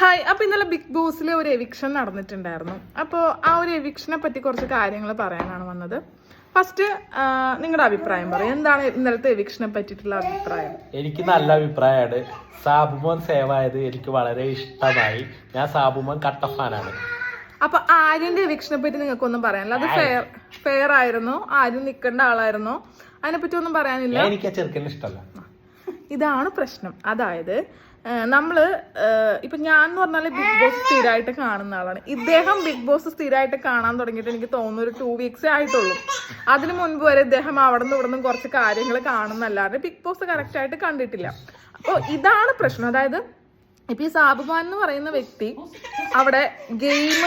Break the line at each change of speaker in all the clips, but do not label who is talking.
Hi അപ്പൊ ഇന്നലെ big ബോസിലെ ഒരു എവിക്ഷൻ നടന്നിട്ടുണ്ടായിരുന്നു. അപ്പോൾ ആ ഒരു എവിക്ഷനെ പറ്റി കുറച്ച് കാര്യങ്ങൾ പറയാനാണ് വന്നത്. ഫസ്റ്റ് നിങ്ങളുടെ അഭിപ്രായം പറയും. എന്താണ് ഇന്നലത്തെ എവിക്ഷനെ പറ്റിയിട്ടുള്ള അഭിപ്രായം?
എനിക്ക് നല്ല അഭിപ്രായമാണ് സാബുമോൻ സേവ് ആയത് എനിക്ക് വളരെ ഇഷ്ടമായി. ഞാൻ സാബുമോൻ കട്ടഫാനാണ്
അപ്പൊ ആര്യന്റെ എവിക്ഷനെ പറ്റി നിങ്ങൾക്കൊന്നും പറയാനില്ല. അത് ഫെയർ ഫെയർ ആയിരുന്നു. ആര്യം നിൽക്കേണ്ട ആളായിരുന്നു. അതിനെ പറ്റി ഒന്നും പറയാനില്ല.
എനിക്ക് ആ ചെറുക്കനെ ഇഷ്ടമല്ല.
ഇതാണ് പ്രശ്നം. അതായത് നമ്മൾ ഇപ്പൊ ഞാൻ എന്ന് പറഞ്ഞാൽ ബിഗ് ബോസ് സ്ഥിരമായിട്ട് കാണുന്ന ആളാണ്. ഇദ്ദേഹം ബിഗ് ബോസ് സ്ഥിരമായിട്ട് കാണാൻ തുടങ്ങിയിട്ട് എനിക്ക് തോന്നുന്നു ഒരു ടു വീക്സേ ആയിട്ടുള്ളൂ. അതിനു മുൻപ് വരെ ഇദ്ദേഹം അവിടെ നിന്ന് ഇവിടെ നിന്നും കുറച്ച് കാര്യങ്ങൾ കാണുന്നല്ലാതെ ബിഗ് ബോസ് കറക്റ്റ് ആയിട്ട് കണ്ടിട്ടില്ല. അപ്പോൾ ഇതാണ് പ്രശ്നം. അതായത് ഇപ്പൊ ഈ സാബുമാൻ എന്ന് പറയുന്ന വ്യക്തി അവിടെ ഗെയിം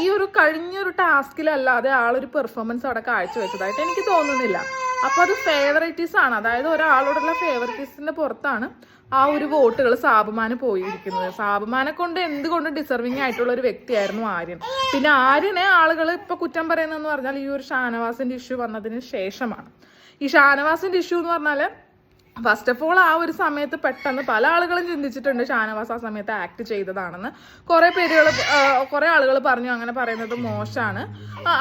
ഈ ഒരു കഴിഞ്ഞ കഴിഞ്ഞൊരു ടാസ്കിലല്ലാതെ ആളൊരു പെർഫോമൻസ് അവിടെ കാഴ്ചവെച്ചതായിട്ട് എനിക്ക് തോന്നുന്നില്ല. അപ്പൊ അത് ഫേവറേറ്റീസ് ആണ്. അതായത് ഒരാളോടുള്ള ഫേവറേറ്റീസിന്റെ പുറത്താണ്. ആ ഒരു വോട്ടുകൾ സാബുമാന് പോയിരിക്കുന്നത്. സാബുമാനെ കൊണ്ട് എന്തുകൊണ്ട് ഡിസർവിങ് ആയിട്ടുള്ള ഒരു വ്യക്തിയായിരുന്നു ആര്യൻ. പിന്നെ ആര്യനെ ആളുകൾ ഇപ്പൊ കുറ്റം പറയുന്നതെന്ന് പറഞ്ഞാൽ ഈ ഒരു ഷാനവാസിന്റെ ഇഷ്യൂ വന്നതിന് ശേഷമാണ്. ഈ ഷാനവാസിന്റെ ഇഷ്യൂ എന്ന് പറഞ്ഞാൽ ഫസ്റ്റ് ഓഫ് ഓൾ ആ ഒരു സമയത്ത് പെട്ടെന്ന് പല ആളുകളും ചിന്തിച്ചിട്ടുണ്ട് ഷാനവാസ് ആ സമയത്ത് ആക്ട് ചെയ്തതാണെന്ന്. കുറെ പേരുകൾ കുറെ ആളുകൾ പറഞ്ഞു അങ്ങനെ പറയുന്നത് മോശമാണ്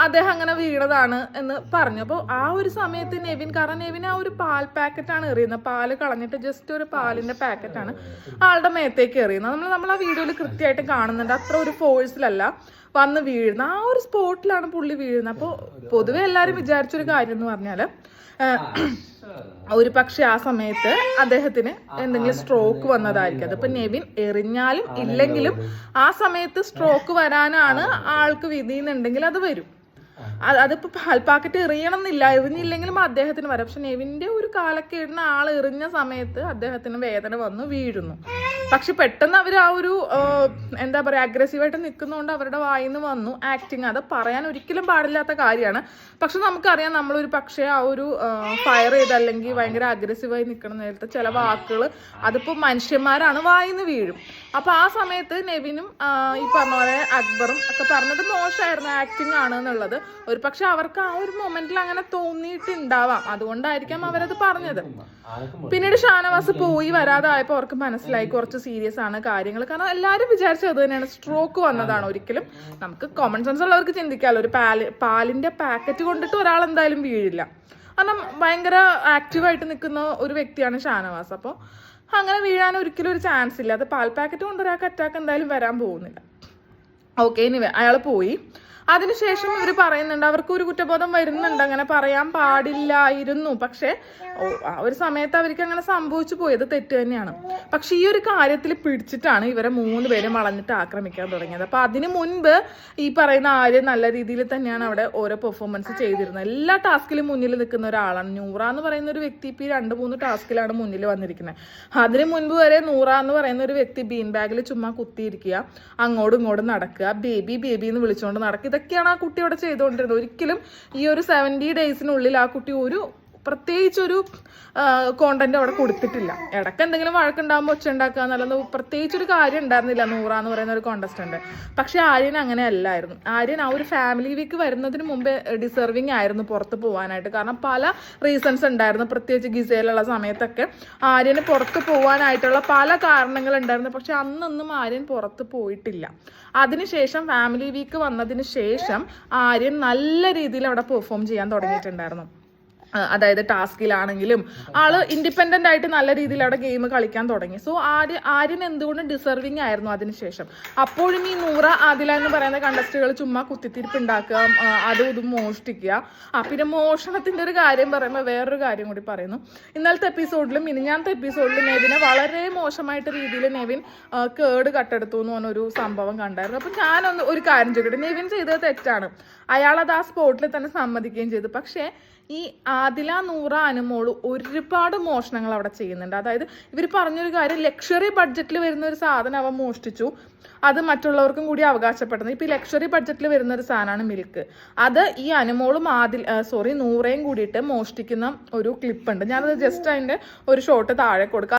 അദ്ദേഹം അങ്ങനെ വീണതാണ് എന്ന് പറഞ്ഞു. അപ്പോൾ ആ ഒരു സമയത്ത് നെവിൻ കാരണം നെവിൻ ആ ഒരു പാൽ പാക്കറ്റാണ് എറിയുന്നത്. പാൽ കളഞ്ഞിട്ട് ജസ്റ്റ് ഒരു പാലിന്റെ പാക്കറ്റാണ് ആളുടെ മേത്തേക്ക് എറിയുന്നത്. നമ്മൾ നമ്മൾ ആ വീഡിയോയിൽ കൃത്യമായിട്ട് കാണുന്നുണ്ട്. അത്ര ഒരു ഫോഴ്സിലല്ല വന്ന് വീഴുന്ന ആ ഒരു സ്പോട്ടിലാണ് പുള്ളി വീഴുന്നത്. അപ്പോൾ പൊതുവെ എല്ലാവരും വിചാരിച്ചൊരു കാര്യം എന്ന് പറഞ്ഞാൽ ഒരു പക്ഷെ ആ സമയത്ത് അദ്ദേഹത്തിന് എന്തെങ്കിലും സ്ട്രോക്ക് വന്നതായിരിക്കും. അതിപ്പോ നെവിൻ എറിഞ്ഞാലും ഇല്ലെങ്കിലും ആ സമയത്ത് സ്ട്രോക്ക് വരാനാണ് ആൾക്ക് വിധി എന്നുണ്ടെങ്കിൽ അത് വരും. അത് അതിപ്പോ പാൽ പാക്കറ്റ് എറിയണം എന്നില്ല എറിഞ്ഞില്ലെങ്കിലും അദ്ദേഹത്തിന് വരാം. പക്ഷെ നെവിന്റെ ഒരു കാലക്കേടിന് ആൾ എറിഞ്ഞ സമയത്ത് അദ്ദേഹത്തിന് വേദന വന്ന് വീഴുന്നു. പക്ഷെ പെട്ടെന്ന് അവർ ആ ഒരു എന്താ പറയുക അഗ്രസീവായിട്ട് നിൽക്കുന്നതുകൊണ്ട് അവരുടെ വായിൽ നിന്ന് വന്നു. ആക്ടിങ് അത് പറയാൻ ഒരിക്കലും പാടില്ലാത്ത കാര്യമാണ്. പക്ഷെ നമുക്കറിയാം നമ്മളൊരു പക്ഷേ ആ ഒരു ഫയർ ചെയ്ത് അല്ലെങ്കിൽ ഭയങ്കര അഗ്രസീവായി നിൽക്കുന്ന നേരത്തെ ചില വാക്കുകൾ അതിപ്പോൾ മനുഷ്യന്മാരാണ് വായിൽ നിന്ന് വീഴും. അപ്പോൾ ആ സമയത്ത് നെവിനും ഈ പറഞ്ഞ പോലെ അക്ബറും ഒക്കെ പറഞ്ഞത് മോശമായിരുന്നു. ആക്ടിങ് ആണ് എന്നുള്ളത് ഒരു പക്ഷെ അവർക്ക് ആ ഒരു മൊമെന്റിൽ അങ്ങനെ തോന്നിയിട്ടുണ്ടാവാം. അതുകൊണ്ടായിരിക്കാം അവരത് പറഞ്ഞത്. പിന്നീട് ഷാനവാസ് പോയി വരാതായപ്പോൾ അവർക്ക് മനസ്സിലായി കുറച്ച് സീരിയസ് ആണ് കാര്യങ്ങൾ. കാരണം എല്ലാവരും വിചാരിച്ചത് തന്നെയാണ്. സ്ട്രോക്ക് വന്നതാണ് ഒരിക്കലും. നമുക്ക് കോമൺ സെൻസ് ഉള്ളവർക്ക് ചിന്തിക്കാമല്ലോ ഒരു പാൽ പാലിന്റെ പാക്കറ്റ് കൊണ്ടിട്ട് ഒരാൾ എന്തായാലും വീഴില്ല. കാരണം ഭയങ്കര ആക്റ്റീവായിട്ട് നിൽക്കുന്ന ഒരു വ്യക്തിയാണ് ഷാനവാസ്. അപ്പോൾ അങ്ങനെ വീഴാൻ ഒരിക്കലും ഒരു ചാൻസ് ഇല്ല. അത് പാൽ പാക്കറ്റ് കൊണ്ട് ഒരാൾക്ക് അറ്റാക്ക് എന്തായാലും വരാൻ പോകുന്നില്ല. ഓക്കെ ഇനി അയാൾ പോയി. അതിനുശേഷം ഇവർ പറയുന്നുണ്ട് അവർക്ക് ഒരു കുറ്റബോധം വരുന്നുണ്ട് അങ്ങനെ പറയാൻ പാടില്ലായിരുന്നു. പക്ഷേ ഒരു സമയത്ത് അവർക്ക് അങ്ങനെ സംഭവിച്ചു പോയത് തെറ്റ് തന്നെയാണ്. പക്ഷെ ഈ ഒരു കാര്യത്തിൽ പിടിച്ചിട്ടാണ് ഇവരെ മൂന്ന് പേരും വളഞ്ഞിട്ട് ആക്രമിക്കാൻ തുടങ്ങിയത്. അപ്പൊ അതിനു മുൻപ് ഈ പറയുന്ന ആര്യ നല്ല രീതിയിൽ തന്നെയാണ് അവിടെ ഓരോ പെർഫോമൻസ് ചെയ്തിരുന്നത്. എല്ലാ ടാസ്കിലും മുന്നിൽ നിൽക്കുന്ന ഒരാളാണ്. നൂറ എന്ന് പറയുന്ന ഒരു വ്യക്തി ഇപ്പൊ രണ്ട് മൂന്ന് ടാസ്കിലാണ് മുന്നിൽ വന്നിരിക്കുന്നത്. അതിനു മുൻപ് വരെ നൂറ എന്ന് പറയുന്ന ഒരു വ്യക്തി ബീൻ ബാഗിൽ ചുമ്മാ കുത്തിയിരിക്കുക അങ്ങോട്ടും ഇങ്ങോട്ടും നടക്കുക ബേബി ബേബി എന്ന് വിളിച്ചുകൊണ്ട് നടക്കുക. ഇതൊക്കെയാണ് ആ കുട്ടി അവിടെ ചെയ്തുകൊണ്ടിരുന്നത്. ഒരിക്കലും ഈ ഒരു സെവന്റി ഡേയ്സിനുള്ളിൽ ആ കുട്ടി ഒരു പ്രത്യേകിച്ചൊരു കോണ്ടന്റ് അവിടെ കൊടുത്തിട്ടില്ല. ഇടയ്ക്ക് എന്തെങ്കിലും വഴക്കുണ്ടാകുമ്പോൾ ഒച്ച ഉണ്ടാക്കുക എന്നുള്ളത് പ്രത്യേകിച്ചൊരു കാര്യം ഉണ്ടായിരുന്നില്ല. നൂറ എന്ന് പറയുന്ന ഒരു കോണ്ടസ്റ്റന്റ് പക്ഷെ ആര്യൻ അങ്ങനെ അല്ലായിരുന്നു. ആര്യൻ ആ ഒരു ഫാമിലി വീക്ക് വരുന്നതിന് മുമ്പേ ഡിസർവിങ് ആയിരുന്നു പുറത്ത് പോകാനായിട്ട് കാരണം പല റീസൺസ് ഉണ്ടായിരുന്നു. പ്രത്യേകിച്ച് ഗിസയിലുള്ള സമയത്തൊക്കെ ആര്യന് പുറത്ത് പോകാനായിട്ടുള്ള പല കാരണങ്ങൾ ഉണ്ടായിരുന്നു. പക്ഷെ അന്നൊന്നും ആര്യൻ പുറത്ത് പോയിട്ടില്ല. അതിനുശേഷം ഫാമിലി വീക്ക് വന്നതിന് ശേഷം ആര്യൻ നല്ല രീതിയിൽ അവിടെ പെർഫോം ചെയ്യാൻ തുടങ്ങിയിട്ടുണ്ടായിരുന്നു. അതായത് ടാസ്കിലാണെങ്കിലും ആൾ ഇൻഡിപെൻഡന്റ് ആയിട്ട് നല്ല രീതിയിൽ അവിടെ ഗെയിം കളിക്കാൻ തുടങ്ങി. സോ ആര്യ ആര്യൻ എന്തുകൊണ്ട് ഡിസർവിങ് ആയിരുന്നു അതിനുശേഷം അപ്പോഴും ഈ നൂറ ആദില എന്ന് പറയുന്ന കണ്ടസ്റ്റുകൾ ചുമ്മാ കുത്തിത്തിരിപ്പ് ഉണ്ടാക്കുക അതും ഇതും മോഷ്ടിക്കുക. ആ പിന്നെ മോഷണത്തിന്റെ ഒരു കാര്യം പറയുമ്പോൾ വേറൊരു കാര്യം കൂടി പറയുന്നു. ഇന്നലത്തെ എപ്പിസോഡിലും മിനിഞ്ഞാന്നത്തെ എപ്പിസോഡിലും നെവിനെ വളരെ മോശമായിട്ട് രീതിയിൽ നെവിൻ കേട് കട്ടെടുത്തു എന്ന് പറഞ്ഞൊരു സംഭവം കണ്ടായിരുന്നു. അപ്പൊ ഞാനൊന്ന് ഒരു കാര്യം ചോദിക്കട്ടെ? നെവിൻ ചെയ്തത് തെറ്റാണ്. അയാൾ അത് ആ സ്പോട്ടിൽ തന്നെ സമ്മതിക്കുകയും ചെയ്തു. പക്ഷേ ഈ ആദില നൂറ അനുമോൾ ഒരുപാട് മോഷണങ്ങൾ അവിടെ ചെയ്യുന്നുണ്ട്. അതായത് ഇവർ പറഞ്ഞൊരു കാര്യം ലക്ഷറി ബഡ്ജറ്റിൽ വരുന്ന ഒരു സാധനം അവ മോഷ്ടിച്ചു. അത് മറ്റുള്ളവർക്കും കൂടി അവകാശപ്പെടുന്നത് ഇപ്പൊ ഈ ലക്ഷറി ബഡ്ജറ്റിൽ വരുന്ന ഒരു സാധനമാണ് മിൽക്ക് അത് ഈ അനുമോളും ആദിൽ സോറി നൂറയും കൂടിയിട്ട് മോഷ്ടിക്കുന്ന ഒരു ക്ലിപ്പുണ്ട് ഞാനത് ജസ്റ്റ് അതിന്റെ ഒരു ഷോട്ട് താഴെ കൊടുക്കാം.